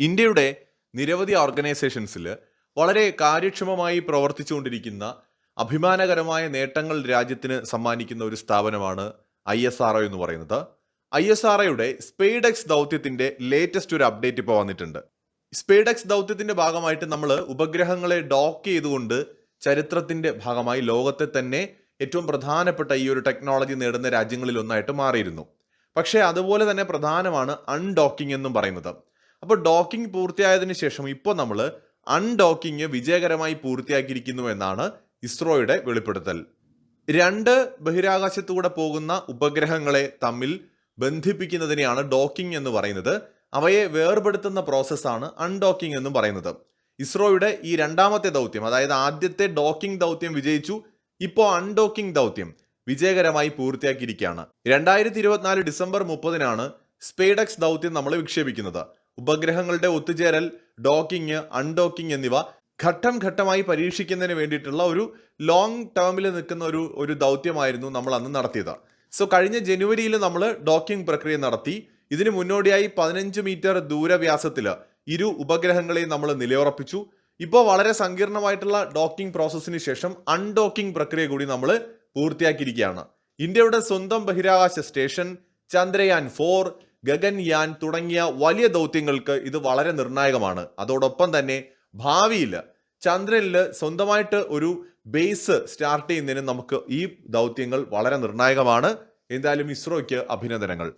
ഇന്ത്യയുടെ നിരവധി ഓർഗനൈസേഷൻസിൽ വളരെ കാര്യക്ഷമമായി പ്രവർത്തിച്ചുകൊണ്ടിരിക്കുന്ന അഭിമാനകരമായ നേട്ടങ്ങൾ രാജ്യത്തിന് സമ്മാനിക്കുന്ന ഒരു സ്ഥാപനമാണ് ഐ എസ് ആർ എന്ന് പറയുന്നത്. ഐ എസ് ആർ ഒയുടെ സ്പെയ്ഡെക്സ് ദൗത്യത്തിന്റെ ലേറ്റസ്റ്റ് ഒരു അപ്ഡേറ്റ് ഇപ്പോൾ വന്നിട്ടുണ്ട്. സ്പെയ്ഡെക്സ് ദൗത്യത്തിന്റെ ഭാഗമായിട്ട് നമ്മൾ ഉപഗ്രഹങ്ങളെ ഡോക്ക് ചെയ്തുകൊണ്ട് ചരിത്രത്തിന്റെ ഭാഗമായി ലോകത്തെ തന്നെ ഏറ്റവും പ്രധാനപ്പെട്ട ഈ ഒരു ടെക്നോളജി നേടുന്ന രാജ്യങ്ങളിൽ ഒന്നായിട്ട് മാറിയിരുന്നു. പക്ഷേ അതുപോലെ തന്നെ പ്രധാനമാണ് അൺഡോക്കിംഗ് എന്നും പറയുന്നത്. അപ്പോൾ ഡോക്കിംഗ് പൂർത്തിയായതിനു ശേഷം ഇപ്പോൾ നമ്മൾ അൺഡോക്കിംഗ് വിജയകരമായി പൂർത്തിയാക്കിയിരിക്കുന്നു എന്നാണ് ഇസ്രോയുടെ വെളിപ്പെടുത്തൽ. രണ്ട് ബഹിരാകാശത്തൂടെ പോകുന്ന ഉപഗ്രഹങ്ങളെ തമ്മിൽ ബന്ധിപ്പിക്കുന്നതിനെയാണ് ഡോക്കിംഗ് എന്ന് പറയുന്നത്. അവയെ വേർപെടുത്തുന്ന പ്രോസസ്സാണ് അൺഡോക്കിംഗ് എന്നും പറയുന്നത്. ഇസ്രോയുടെ ഈ രണ്ടാമത്തെ ദൗത്യം അതായത് ആദ്യത്തെ ഡോക്കിംഗ് ദൗത്യം വിജയിച്ചു ഇപ്പോൾ അൺഡോക്കിംഗ് ദൗത്യം വിജയകരമായി പൂർത്തിയാക്കിയിരിക്കുകയാണ്. രണ്ടായിരത്തി ഇരുപത്തിനാല് ഡിസംബർ മുപ്പതിനാണ് സ്പേഡക്സ് ദൗത്യം നമ്മൾ വിക്ഷേപിക്കുന്നത്. ഉപഗ്രഹങ്ങളുടെ ഒത്തുചേരൽ ഡോക്കിംഗ് അൺഡോക്കിംഗ് എന്നിവ ഘട്ടം ഘട്ടമായി പരീക്ഷിക്കുന്നതിന് വേണ്ടിയിട്ടുള്ള ഒരു ലോങ് ടേമിൽ നിൽക്കുന്ന ഒരു ഒരു ദൗത്യമായിരുന്നു നമ്മൾ അന്ന് നടത്തിയത്. സോ കഴിഞ്ഞ ജനുവരിയിൽ നമ്മൾ ഡോക്കിംഗ് പ്രക്രിയ നടത്തി. ഇതിന് മുന്നോടിയായി പതിനഞ്ച് മീറ്റർ ദൂരവ്യാസത്തിൽ ഇരു ഉപഗ്രഹങ്ങളെയും നമ്മൾ നിലയുറപ്പിച്ചു. ഇപ്പോൾ വളരെ സങ്കീർണമായിട്ടുള്ള ഡോക്കിംഗ് പ്രോസസ്സിന് ശേഷം അൺഡോക്കിംഗ് പ്രക്രിയ കൂടി നമ്മൾ പൂർത്തിയാക്കിയിരിക്കുകയാണ്. ഇന്ത്യയുടെ സ്വന്തം ബഹിരാകാശ സ്റ്റേഷൻ ചന്ദ്രയാൻ ഫോർ ഗഗൻയാൻ തുടങ്ങിയ വലിയ ദൗത്യങ്ങൾക്ക് ഇത് വളരെ നിർണായകമാണ്. അതോടൊപ്പം തന്നെ ഭാവിയിൽ ചന്ദ്രനിൽ സ്വന്തമായിട്ട് ഒരു ബേസ് സ്റ്റാർട്ട് ചെയ്യുന്നതിന് നമുക്ക് ഈ ദൗത്യങ്ങൾ വളരെ നിർണായകമാണ്. എന്തായാലും ഇസ്രോയ്ക്ക് അഭിനന്ദനങ്ങൾ.